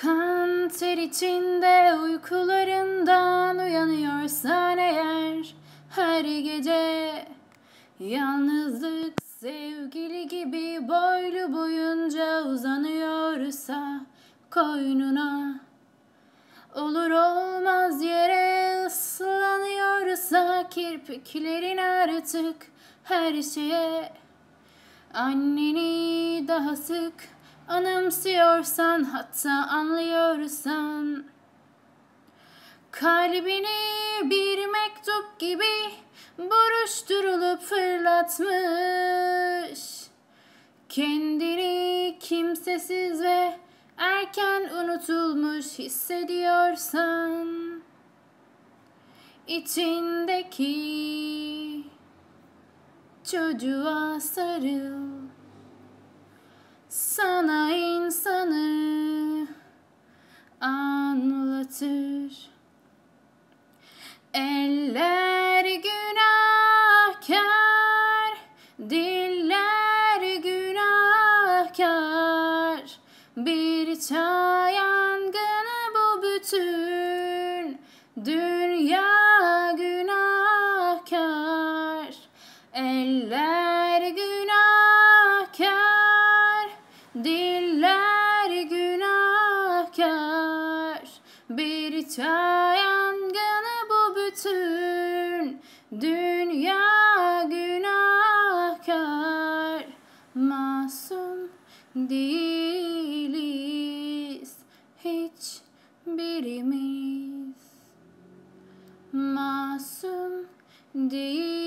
Kan ter içinde uykularından uyanıyorsan eğer her gece Yalnızlık sevgili gibi boylu boyunca uzanıyorsa koynuna Olur olmaz yere ıslanıyorsa kirpiklerin artık her şeye Anneni daha sık anımsıyorsan hatta anlıyorsan. Kalbini bir mektup gibi buruşturulup fırlatmış. Kendini kimsesiz ve erken unutulmuş hissediyorsan. İçindeki çocuğa sarıl Bir çağ yangını bu bütün dünya günahkar. Eller günahkar, diller günahkar. Bir çağ yangını bu bütün dünya günahkar. Masum değil remains Masum diye